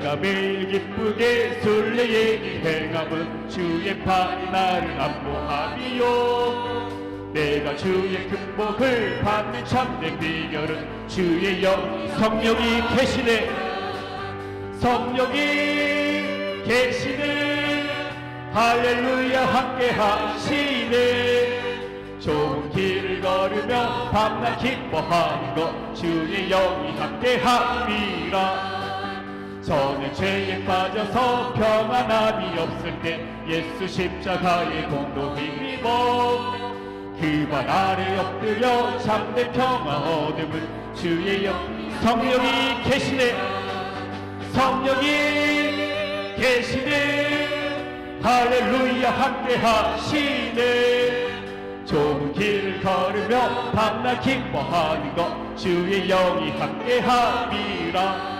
내가 매일 기쁘게 술래의 행함은 주의 팔이 나를 안보함이요. 내가 주의 극복을 받는 참된 비결은 주의 영 성령이 계시네. 성령이 계시네. 할렐루야 함께 하시네. 좋은 길을 걸으며 밤낮 기뻐하는 것 주의 영이 함께 함이라 저는 죄에 빠져서 평안함이 없을 때 예수 십자가의 공도 힘입어 그발 아래 엎드려 참된 평화 얻음은 주의 영 성령이 계시네. 성령이 계시네. 할렐루야 함께 하시네. 좋은 길을 걸으며 밤낮 기뻐하는 것 주의 영이 함께 함이라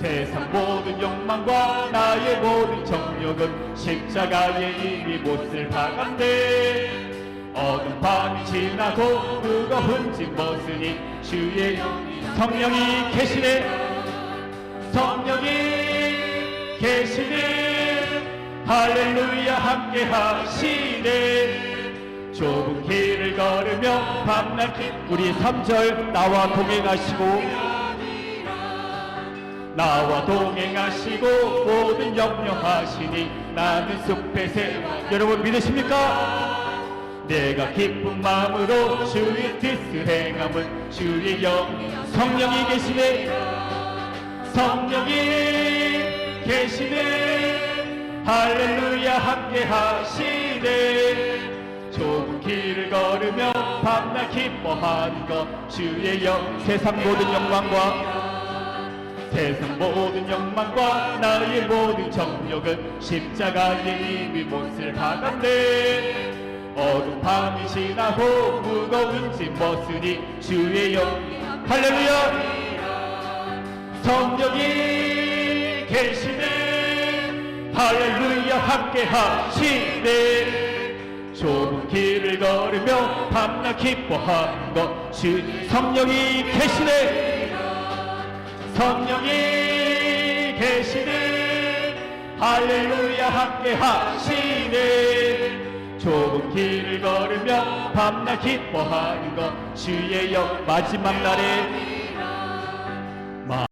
세상 모든 욕망과 나의 모든 정욕은 십자가에 이미 못을 박았네. 어둠 밤이 지나고 무거운 짐 벗으니 주의 성령이 계시네. 성령이 계시네. 할렐루야 함께 하시네. 좁은 길을 걸으며 밤낮 기 우리 3절 나와 동행하시고 나와 동행하시고 모든 염려하시니 나는 숲의 새 여러분 믿으십니까? 내가 기쁜 마음으로 주의 뜻을 행함은 주의 영 성령이 계시네. 성령이 계시네. 할렐루야 함께 하시네. 좁은 길을 걸으며 밤낮 기뻐하는 것 주의 영 세상 모든 영광과 세상 모든 욕망과 나의 모든 정욕은 십자가에 이미 못을 박았네. 어둠 밤이 지나고 무거운 짐 벗으니 주의 영 할렐루야. 성령이 계시네. 할렐루야 함께 하시네. 좁은 길을 걸으며 밤낮 기뻐하는 것주 성령이 계시네 성령이 계시네. 할렐루야 함께 하시네. 좁은 길을 걸으며 밤낮 기뻐하는 것 주의 영 마지막 날에